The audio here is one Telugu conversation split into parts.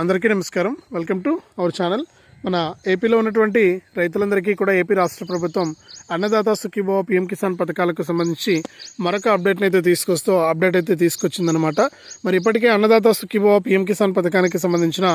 అందరికీ నమస్కారం. వెల్కమ్ టు అవర్ ఛానల్ మన ఏపీలో ఉన్నటువంటి రైతులందరికీ కూడా ఏపీ రాష్ట్ర ప్రభుత్వం అన్నదాత సుఖీభావ పిఎం కిసాన్ పథకాలకు సంబంధించి మరొక అప్డేట్ని అయితే తీసుకొస్తూ అప్డేట్ అయితే తీసుకొచ్చిందనమాట మరి ఇప్పటికే అన్నదాత సుఖీభావ పిఎం కిసాన్ పథకానికి సంబంధించిన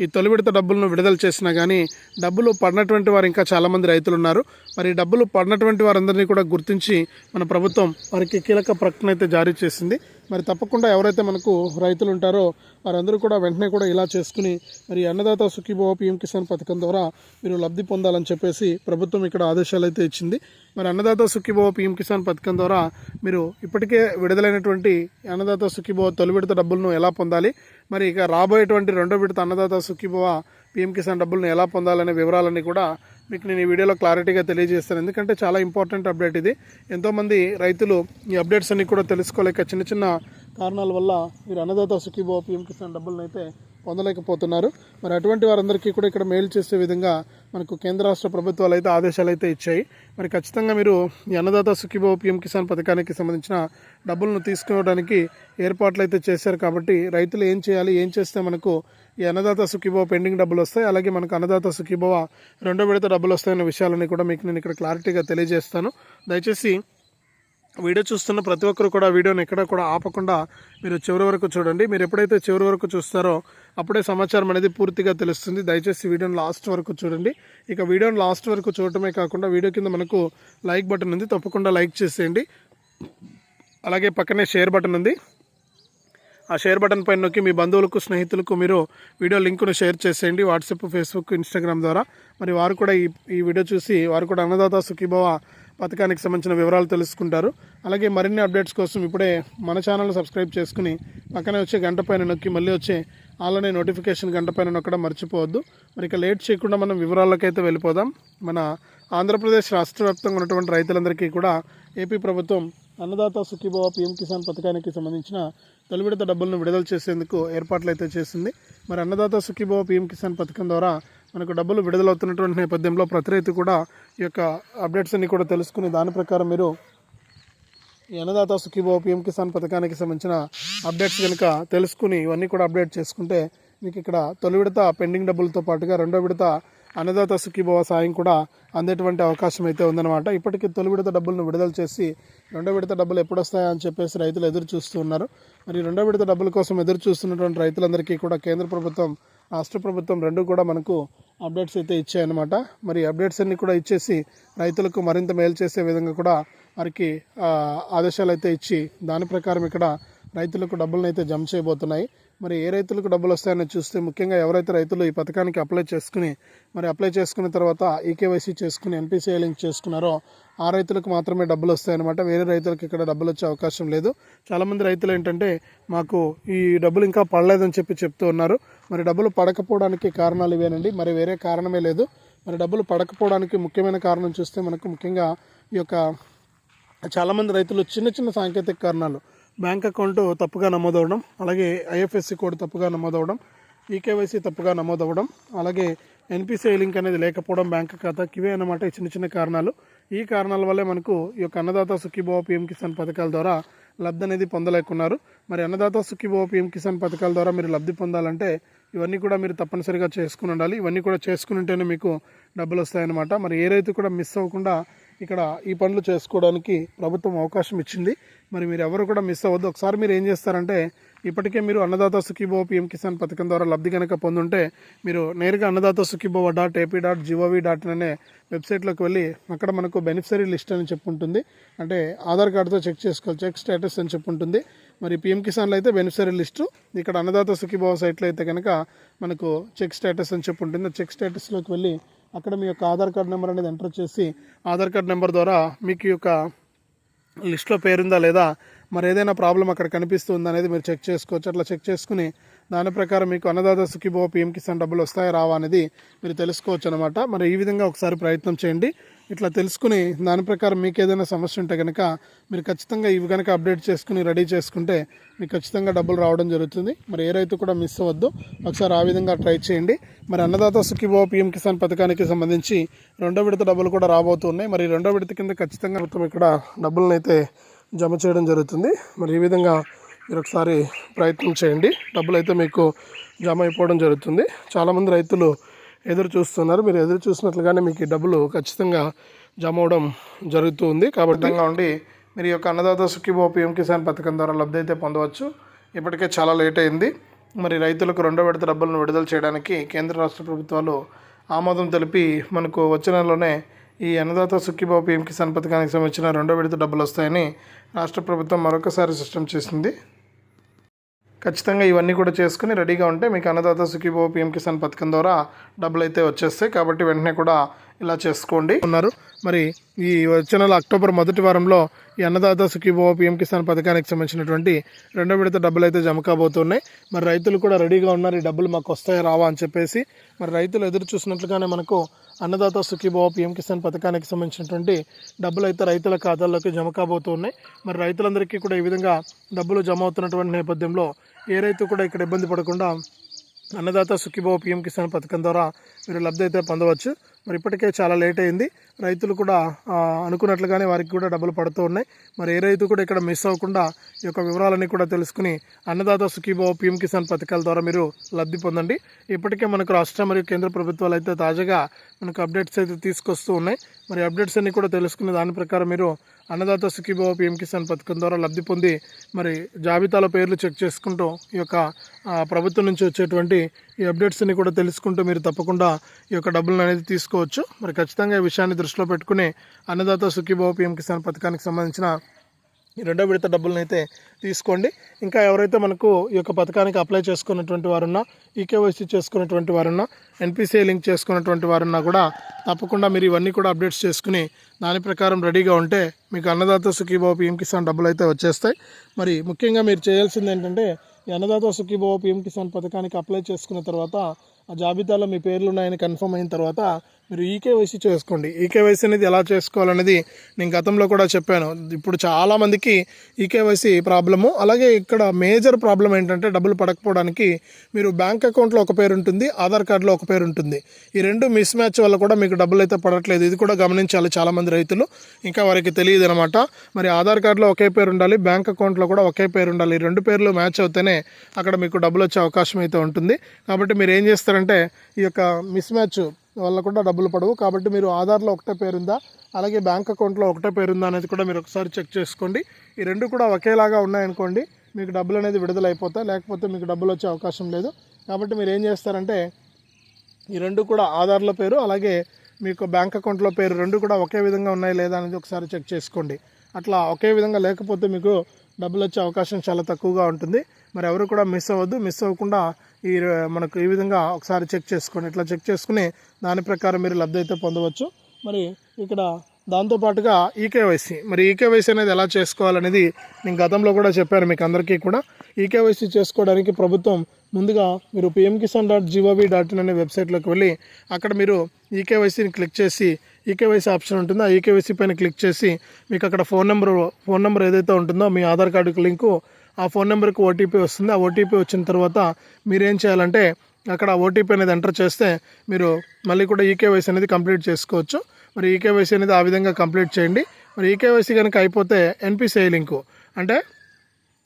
ఈ తొలి విడత డబ్బులను విడుదల చేసినా కానీ డబ్బులు పడినటువంటి వారు ఇంకా చాలామంది రైతులు ఉన్నారు మరి డబ్బులు పడినటువంటి వారందరినీ కూడా గుర్తించి మన ప్రభుత్వం వారికి కీలక ప్రకటన అయితే జారీ చేసింది. మరి తప్పకుండా ఎవరైతే మనకు రైతులు ఉంటారో వారందరూ కూడా వెంటనే కూడా ఇలా చేసుకుని మరి అన్నదాత సుఖీభవ పిఎం కిసాన్ పథకం ద్వారా మీరు లబ్ధి పొందాలని చెప్పేసి ప్రభుత్వం ఇక్కడ ఆదేశాలు అయితే ఇచ్చింది. మరి అన్నదాత సుఖీభవ పిఎం కిసాన్ పథకం ద్వారా మీరు ఇప్పటికే విడుదలైనటువంటి అన్నదాత సుఖీభవ తొలి విడత డబ్బులను ఎలా పొందాలి? మరి ఇక రాబోయేటువంటి రెండో విడత అన్నదాత సుఖీభవ పిఎం కిసాన్ డబ్బులను ఎలా పొందాలనే వివరాలన్నీ కూడా మీకు నేను ఈ వీడియోలో క్లారిటీగా తెలియజేస్తాను. ఎందుకంటే చాలా ఇంపార్టెంట్ అప్డేట్ ఇది. ఎంతోమంది రైతులు ఈ అప్డేట్స్ అన్ని కూడా తెలుసుకోలేక చిన్న చిన్న కారణాల వల్ల మీరు అన్నదాత సుఖీభవ పిఎం కిసాన్ డబ్బులను అయితే పొందలేకపోతున్నారు. మరి అటువంటి వారందరికీ కూడా ఇక్కడ మేలు చేసే విధంగా మనకు కేంద్ర రాష్ట్ర ప్రభుత్వాలు అయితే ఆదేశాలు అయితే ఇచ్చాయి. మరి ఖచ్చితంగా మీరు అన్నదాత సుఖీభవ పిఎం కిసాన్ పథకానికి సంబంధించిన డబ్బులను తీసుకోవడానికి ఏర్పాట్లు అయితే చేశారు కాబట్టి రైతులు ఏం చేయాలి ఏం చేస్తే మనకు ఈ అన్నదాత సుఖీభవ పెండింగ్ డబ్బులు వస్తాయి అలాగే మనకు అన్నదాత సుఖీభవ రెండో విడత డబ్బులు వస్తాయన్న విషయాలని కూడా మీకు నేను ఇక్కడ క్లారిటీగా తెలియజేస్తాను. దయచేసి వీడియో చూస్తున్న ప్రతి ఒక్కరు కూడా వీడియోని ఎక్కడ కూడా ఆపకుండా మీరు చివరి వరకు చూడండి. మీరు ఎప్పుడైతే చివరి వరకు చూస్తారో అప్పుడే సమాచారం అనేది పూర్తిగా తెలుస్తుంది. దయచేసి వీడియోని లాస్ట్ వరకు చూడండి. ఇక వీడియోని లాస్ట్ వరకు చూడటమే కాకుండా వీడియో కింద మనకు లైక్ బటన్ ఉంది. తప్పకుండా లైక్ చేసేయండి. అలాగే పక్కనే షేర్ బటన్ ఉంది. ఆ షేర్ బటన్ పైన నొక్కి మీ బంధువులకు స్నేహితులకు మీరు వీడియో లింకును షేర్ చేసేయండి. వాట్సాప్ ఫేస్బుక్ ఇన్స్టాగ్రామ్ ద్వారా. మరి వారు కూడా ఈ ఈ వీడియో చూసి వారు కూడా అన్నదాత సుఖీభవ పథకానికి సంబంధించిన వివరాలు తెలుసుకుంటారు. అలాగే మరిన్ని అప్డేట్స్ కోసం ఇప్పుడే మన ఛానల్ సబ్స్క్రైబ్ చేసుకుని పక్కనే వచ్చే గంట పైన నొక్కి మళ్ళీ వచ్చే ఆన్లైన్ నోటిఫికేషన్ గంట పైన నొక్కడం మర్చిపోవద్దు. మరి ఇక లేట్ చేయకుండా మనం వివరాలకైతే వెళ్ళిపోదాం. మన ఆంధ్రప్రదేశ్ రాష్ట్ర వ్యాప్తంగా ఉన్నటువంటి రైతులందరికీ కూడా ఏపీ ప్రభుత్వం అన్నదాత సుఖీభవ పిఎం కిసాన్ పథకానికి సంబంధించిన తొలి విడత డబ్బులను విడుదల చేసేందుకు ఏర్పాట్లు అయితే చేసింది. మరి అన్నదాత సుఖీభవ పిఎం కిసాన్ పథకం ద్వారా మనకు డబ్బులు విడుదలవుతున్నటువంటి నేపథ్యంలో ప్రతి రైతు కూడా ఈ యొక్క అప్డేట్స్ అన్ని కూడా తెలుసుకుని దాని ప్రకారం మీరు ఈ అన్నదాత సుఖీభో పిఎం కిసాన్ పథకానికి సంబంధించిన అప్డేట్స్ కనుక తెలుసుకుని ఇవన్నీ కూడా అప్డేట్ చేసుకుంటే మీకు ఇక్కడ తొలి విడత పెండింగ్ డబ్బులతో పాటుగా రెండో విడత అన్నదాత సుఖీభవ సాయం కూడా అందేటువంటి అవకాశం అయితే ఉందన్నమాట. ఇప్పటికీ తొలి విడత డబ్బులను విడుదల చేసి రెండో విడత డబ్బులు ఎప్పుడు వస్తాయని అని చెప్పేసి రైతులు ఎదురు చూస్తూ ఉన్నారు. మరి రెండో విడత డబ్బుల కోసం ఎదురు చూస్తున్నటువంటి రైతులందరికీ కూడా కేంద్ర ప్రభుత్వం రాష్ట్ర ప్రభుత్వం రెండు కూడా మనకు అప్డేట్స్ అయితే ఇచ్చాయన్నమాట. మరి అప్డేట్స్ అన్నీ కూడా ఇచ్చేసి రైతులకు మరింత మేలు చేసే విధంగా కూడా వారికి ఆదేశాలు అయితే ఇచ్చి దాని ప్రకారం ఇక్కడ రైతులకు డబ్బులను అయితే జమ చేయబోతున్నాయి. మరి ఏ రైతులకు డబ్బులు వస్తాయని చూస్తే ముఖ్యంగా ఎవరైతే రైతులు ఈ పథకానికి అప్లై చేసుకుని మరి అప్లై చేసుకున్న తర్వాత ఈకేవైసీ చేసుకుని ఎన్పిసిఐ లింక్ చేసుకున్నారో ఆ రైతులకు మాత్రమే డబ్బులు వస్తాయన్నమాట. వేరే రైతులకు ఇక్కడ డబ్బులు వచ్చే అవకాశం లేదు. చాలామంది రైతులు ఏంటంటే మాకు ఈ డబ్బులు ఇంకా పడలేదని చెప్పి చెప్తూ ఉన్నారు. మరి డబ్బులు పడకపోవడానికి కారణాలు ఇవేనండి. మరి వేరే కారణమే లేదు. మరి డబ్బులు పడకపోవడానికి ముఖ్యమైన కారణం చూస్తే మనకు ముఖ్యంగా ఈ యొక్క చాలామంది రైతులు చిన్న చిన్న సాంకేతిక కారణాలు బ్యాంక్ అకౌంట్ తప్పుగా నమోదవడం అలాగే ఐఎఫ్ఎస్సి కోడ్ తప్పుగా నమోదవడం ఈకేవైసీ తప్పుగా నమోదవడం అలాగే ఎన్పిసిఐ లింక్ అనేది లేకపోవడం బ్యాంక్ ఖాతాకి ఇవే అన్నమాట చిన్న చిన్న కారణాలు. ఈ కారణాల వల్లే మనకు ఈ యొక్క అన్నదాత సుఖీభావ పిఎం కిసాన్ పథకాల ద్వారా లబ్ధి అనేది పొందలేకున్నారు. మరి అన్నదాత సుఖీభావ పిఎం కిసాన్ పథకాల ద్వారా మీరు లబ్ధి పొందాలంటే ఇవన్నీ కూడా మీరు తప్పనిసరిగా చేసుకుని ఉండాలి. ఇవన్నీ కూడా చేసుకుని ఉంటేనే మీకు డబ్బులు వస్తాయన్నమాట. మరి ఏ రైతు కూడా మిస్ అవ్వకుండా ఇక్కడ ఈ పనులు చేసుకోవడానికి ప్రభుత్వం అవకాశం ఇచ్చింది. మరి మీరు ఎవరు కూడా మిస్ అవ్వద్దు. ఒకసారి మీరు ఏం చేస్తారంటే ఇప్పటికే మీరు అన్నదాత సుఖీభో పిఎం కిసాన్ పథకం ద్వారా లబ్ధి కనుక పొందుంటే మీరు నేరుగా Annadata Sukhibhava dot AP dot G O V dot అనే వెబ్సైట్లోకి వెళ్ళి అక్కడ మనకు బెనిఫిషరీ లిస్ట్ అని చెప్పి ఉంటుంది అంటే ఆధార్ కార్డుతో చెక్ చేసుకోవాలి చెక్ స్టేటస్ అని చెప్పి ఉంటుంది మరి పిఎం కిసాన్లో అయితే బెనిఫిషరీ లిస్టు ఇక్కడ అన్నదాత సుఖీభావ సైట్లో అయితే కనుక మనకు చెక్ స్టేటస్ అని చెప్పి ఉంటుంది చెక్ స్టేటస్లోకి వెళ్ళి అక్కడ మీ యొక్క ఆధార్ కార్డ్ నెంబర్ అనేది ఎంటర్ చేసి ఆధార్ కార్డ్ నెంబర్ ద్వారా మీకు యొక్క లిస్ట్లో పేరుందా లేదా మరి ఏదైనా ప్రాబ్లం అక్కడ కనిపిస్తుందా అనేది మీరు చెక్ చేసుకోవచ్చు. అట్లా చెక్ చేసుకుని దాని ప్రకారం మీకు అన్నదాత సుఖీభో పిఎం కిసాన్ డబ్బులు వస్తాయా రావా అనేది మీరు తెలుసుకోవచ్చు అనమాట మరి ఈ విధంగా ఒకసారి ప్రయత్నం చేయండి. ఇట్లా తెలుసుకుని దాని ప్రకారం మీకు ఏదైనా సమస్య ఉంటే కనుక మీరు ఖచ్చితంగా ఇవి కనుక అప్డేట్ చేసుకుని రెడీ చేసుకుంటే మీకు ఖచ్చితంగా డబ్బులు రావడం జరుగుతుంది. మరి ఏ రైతు కూడా మిస్ అవ్వద్దు. ఒకసారి ఆ విధంగా ట్రై చేయండి. మరి అన్నదాత సుఖీభావ పిఎం కిసాన్ పథకానికి సంబంధించి రెండో విడత డబ్బులు కూడా రాబోతున్నాయి. మరి రెండో విడత కింద ఖచ్చితంగా మొత్తం ఇక్కడ డబ్బులను అయితే జమ చేయడం జరుగుతుంది. మరి ఈ విధంగా మీరు ఒకసారి ప్రయత్నం చేయండి. డబ్బులు అయితే మీకు జమ అయిపోవడం జరుగుతుంది. చాలామంది రైతులు ఎదురు చూస్తున్నారు. మీరు ఎదురు చూసినట్లుగానే మీకు ఈ డబ్బులు ఖచ్చితంగా జమ అవడం జరుగుతుంది. కాబట్టి ఉండి మీరు యొక్క అన్నదాత సుఖీభో పిఎం కిసాన్ పథకం ద్వారా లబ్ధి అయితే పొందవచ్చు. ఇప్పటికే చాలా లేట్ అయింది. మరి రైతులకు రెండో విడత డబ్బులను విడుదల చేయడానికి కేంద్ర రాష్ట్ర ప్రభుత్వాలు ఆమోదం తెలిపి మనకు వచ్చే నెలలోనే ఈ అన్నదాత సుఖీభో పిఎం కిసాన్ పథకానికి సంబంధించిన రెండో విడత డబ్బులు వస్తాయని రాష్ట్ర ప్రభుత్వం మరొకసారి సిస్టమ్ చేసింది. ఖచ్చితంగా ఇవన్నీ కూడా చేసుకుని రెడీగా ఉంటే మీకు అన్నదాత సుఖీభో పిఎం కిసాన్ పథకం ద్వారా డబ్బులు అయితే వచ్చేస్తాయి. కాబట్టి వెంటనే కూడా ఇలా చేసుకోండి. ఉన్నారు. మరి ఈ వచ్చే నెల అక్టోబర్ మొదటి వారంలో ఈ అన్నదాత సుఖీభవ పిఎం కిసాన్ పథకానికి సంబంధించినటువంటి రెండో విడత డబ్బులు అయితే జమ కాబోతున్నాయి. మరి రైతులు కూడా రెడీగా ఉన్నారు. ఈ డబ్బులు మాకు వస్తాయా రావా అని చెప్పేసి. మరి రైతులు ఎదురు చూసినట్లుగానే మనకు అన్నదాత సుఖీభవ పిఎం కిసాన్ పథకానికి సంబంధించినటువంటి డబ్బులు అయితే రైతుల ఖాతాల్లోకి జమ కాబోతున్నాయి. మరి రైతులందరికీ కూడా ఈ విధంగా డబ్బులు జమ అవుతున్నటువంటి నేపథ్యంలో ఏ రైతు కూడా ఇక్కడ ఇబ్బంది పడకుండా అన్నదాత సుఖీభావ పిఎం కిసాన్ పథకం ద్వారా మీరు లబ్ధి అయితే పొందవచ్చు. మరి ఇప్పటికే చాలా లేట్ అయింది. రైతులు కూడా అనుకున్నట్లుగానే వారికి కూడా డబ్బులు పడుతూ ఉన్నాయి. మరి ఏ రైతు కూడా ఇక్కడ మిస్ అవ్వకుండా ఈ యొక్క వివరాలన్నీ కూడా తెలుసుకుని అన్నదాత సుఖీభావ పిఎం కిసాన్ పథకాల ద్వారా మీరు లబ్ధి పొందండి. ఇప్పటికే మనకు రాష్ట్ర మరియు కేంద్ర ప్రభుత్వాలు అయితే తాజాగా మనకు అప్డేట్స్ అయితే తీసుకొస్తూ ఉన్నాయి. మరి అప్డేట్స్ అన్నీ కూడా తెలుసుకునే దాని ప్రకారం మీరు అన్నదాత సుఖీభావ పిఎం కిసాన్ పథకం ద్వారా లబ్ధి పొంది మరి జాబితాలో పేర్లు చెక్ చేసుకుంటూ ఈ యొక్క ప్రభుత్వం నుంచి వచ్చేటువంటి ఈ అప్డేట్స్ని కూడా తెలుసుకుంటూ మీరు తప్పకుండా ఈ యొక్క డబ్బులను అనేది తీసుకోవచ్చు. మరి ఖచ్చితంగా ఈ విషయాన్ని దృష్టిలో పెట్టుకుని అన్నదాత సుఖీభావ పిఎం కిసాన్ పథకానికి సంబంధించిన ఈ రెండో విడత డబ్బులను అయితే తీసుకోండి. ఇంకా ఎవరైతే మనకు ఈ యొక్క పథకానికి అప్లై చేసుకున్నటువంటి వారున్నా ఈకేవైసీ చేసుకున్నటువంటి వారున్నా ఎన్పిసిఐ లింక్ చేసుకున్నటువంటి వారున్నా కూడా తప్పకుండా మీరు ఇవన్నీ కూడా అప్డేట్స్ చేసుకుని దాని ప్రకారం రెడీగా ఉంటే మీకు అన్నదాత సుఖీభావ పిఎం కిసాన్ డబ్బులు అయితే వచ్చేస్తాయి. మరి ముఖ్యంగా మీరు చేయాల్సింది ఏంటంటే ఈ అన్నదాత సుఖీభావ పిఎం కిసాన్ పథకానికి అప్లై చేసుకున్న తర్వాత ఆ జాబితాలో మీ పేర్లు ఉన్నాయని కన్ఫర్మ్ అయిన తర్వాత మీరు ఈకేవైసీ చేసుకోండి. ఈకేవైసీ అనేది ఎలా చేసుకోవాలనేది నేను గతంలో కూడా చెప్పాను. ఇప్పుడు చాలామందికి ఈకేవైసీ ప్రాబ్లము అలాగే ఇక్కడ మేజర్ ప్రాబ్లం ఏంటంటే డబ్బులు పడకపోవడానికి మీరు బ్యాంక్ అకౌంట్లో ఒక పేరు ఉంటుంది ఆధార్ కార్డులో ఒక పేరు ఉంటుంది. ఈ రెండు మిస్ మ్యాచ్ వల్ల కూడా మీకు డబ్బులు అయితే పడట్లేదు. ఇది కూడా గమనించాలి చాలామంది రైతులు. ఇంకా వారికి తెలియదు అనమాట మరి ఆధార్ కార్డులో ఒకే పేరు ఉండాలి బ్యాంక్ అకౌంట్లో కూడా ఒకే పేరు ఉండాలి. ఈ రెండు పేర్లు మ్యాచ్ అవుతేనే అక్కడ మీకు డబ్బులు వచ్చే అవకాశం అయితే ఉంటుంది. కాబట్టి మీరు ఏం చేస్తారంటే ఈ యొక్క మిస్ మ్యాచ్ వల్ల కూడా డబ్బులు పడవు. కాబట్టి మీరు ఆధార్లో ఒకటే పేరుందా అలాగే బ్యాంక్ అకౌంట్లో ఒకటే పేరుందా అనేది కూడా మీరు ఒకసారి చెక్ చేసుకోండి. ఈ రెండు కూడా ఒకేలాగా ఉన్నాయనుకోండి మీకు డబ్బులు అనేది విడుదల అయిపోతాయి లేకపోతే మీకు డబ్బులు వచ్చే అవకాశం లేదు. కాబట్టి మీరు ఏం చేస్తారంటే ఈ రెండు కూడా ఆధార్లో పేరు అలాగే మీకు బ్యాంక్ అకౌంట్లో పేరు రెండు కూడా ఒకే విధంగా ఉన్నాయి లేదా అనేది ఒకసారి చెక్ చేసుకోండి. అట్లా ఒకే విధంగా లేకపోతే మీకు డబ్బులు వచ్చే అవకాశం చాలా తక్కువగా ఉంటుంది. మరి ఎవరు కూడా మిస్ అవ్వద్దు. మిస్ అవ్వకుండా ఈ మనకు ఈ విధంగా ఒకసారి చెక్ చేసుకోండి. ఇట్లా చెక్ చేసుకుని దాని ప్రకారం మీరు లబ్ధి అయితే పొందవచ్చు. మరి ఇక్కడ దాంతోపాటుగా ఈకేవైసీ. మరి ఈకేవైసీ అనేది ఎలా చేసుకోవాలనేది నేను గతంలో కూడా చెప్పాను మీకు అందరికీ కూడా. ఈకేవైసీ చేసుకోవడానికి ప్రభుత్వం ముందుగా మీరు PM Kisan dot gov dot in అనే వెబ్సైట్లోకి వెళ్ళి అక్కడ మీరు ఈకేవైసీని క్లిక్ చేసి ఈకేవైసీ ఆప్షన్ ఉంటుందో? ఆ ఈకేవైసీ పైన క్లిక్ చేసి మీకు అక్కడ ఫోన్ నెంబర్ ఫోన్ నెంబర్ ఏదైతే ఉంటుందో మీ ఆధార్ కార్డుకి లింకు ఆ ఫోన్ నెంబర్కి ఓటీపీ వస్తుంది. ఆ ఓటీపీ వచ్చిన తర్వాత మీరేం చేయాలంటే అక్కడ ఓటీపీ అనేది ఎంటర్ చేస్తే మీరు మళ్ళీ కూడా ఈకేవైసీ అనేది కంప్లీట్ చేసుకోవచ్చు. మరి ఈకేవైసీ అనేది ఆ విధంగా కంప్లీట్ చేయండి. మరి ఈకేవైసీ కనుక అయిపోతే ఎన్పిసిఐ లింకు. అంటే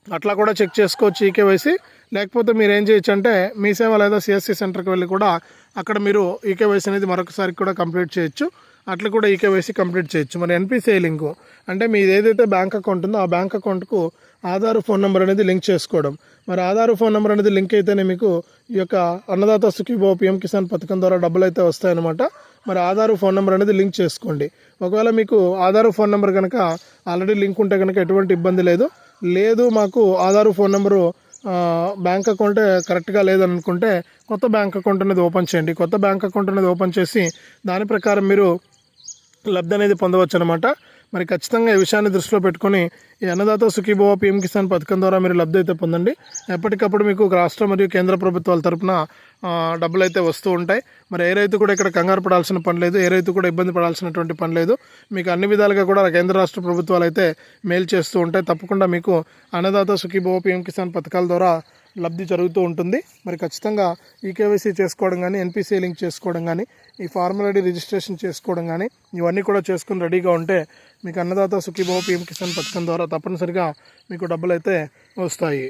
అట్లా కూడా చెక్ చేసుకోవచ్చు ఈకేవైసీ లేకపోతే మీరు ఏం చేయొచ్చు అంటే మీ సేవ లేదా సిఎస్సి సెంటర్కి వెళ్ళి కూడా అక్కడ మీరు ఈకేవైసీ అనేది మరొకసారి కూడా కంప్లీట్ చేయొచ్చు. అట్లా కూడా ఈకేవైసీ కంప్లీట్ చేయొచ్చు. మరి ఎన్పిసిఐ లింకు అంటే మీది ఏదైతే బ్యాంక్ అకౌంట్ ఉందో ఆ బ్యాంక్ అకౌంట్కు ఆధార్ ఫోన్ నెంబర్ అనేది లింక్ చేసుకోవడం. మరి ఆధార్ ఫోన్ నెంబర్ అనేది లింక్ అయితేనే మీకు ఈ యొక్క అన్నదాత సుఖీభో పిఎం కిసాన్ పథకం ద్వారా డబ్బులు అయితే వస్తాయన్నమాట. మరి ఆధార్ ఫోన్ నెంబర్ అనేది లింక్ చేసుకోండి. ఒకవేళ మీకు ఆధార్ ఫోన్ నెంబర్ కనుక ఆల్రెడీ లింక్ ఉంటే కనుక ఎటువంటి ఇబ్బంది లేదు. లేదు మాకు Aadhaar phone number bank account కరెక్ట్గా లేదని అనుకుంటే కొత్త బ్యాంక్ అకౌంట్ అనేది ఓపెన్ చేయండి. కొత్త బ్యాంక్ అకౌంట్ అనేది ఓపెన్ చేసి దాని ప్రకారం మీరు లబ్ధి అనేది పొందవచ్చు అనమాట మరి ఖచ్చితంగా ఈ విషయాన్ని దృష్టిలో పెట్టుకొని ఈ అన్నదాత సుఖీభవ పిఎం కిసాన్ పథకం ద్వారా మీరు లబ్ధి అయితే పొందండి. ఎప్పటికప్పుడు మీకు రాష్ట్ర మరియు కేంద్ర ప్రభుత్వాల తరపున డబ్బులు అయితే వస్తూ ఉంటాయి. మరి ఏ రైతు కూడా ఇక్కడ కంగారు పడాల్సిన పని లేదు ఏ రైతు కూడా ఇబ్బంది పడాల్సినటువంటి పని లేదు. మీకు అన్ని విధాలుగా కూడా కేంద్ర రాష్ట్ర ప్రభుత్వాలు అయితే మేలు చేస్తూ ఉంటాయి. తప్పకుండా మీకు అన్నదాత సుఖీభవ పిఎం కిసాన్ పథకాల ద్వారా లబ్ధి జరుగుతూ ఉంటుంది. మరి ఖచ్చితంగా ఈకేవైసీ చేసుకోవడం కానీ ఎన్పిసి లింక్ చేసుకోవడం కానీ ఈ ఫార్మాలిటీ రిజిస్ట్రేషన్ చేసుకోవడం కానీ ఇవన్నీ కూడా చేసుకుని రెడీగా ఉంటే మీకు అన్నదాత సుఖీభవ పిఎం కిసాన్ పథకం ద్వారా తప్పనిసరిగా మీకు డబ్బులు అయితే వస్తాయి.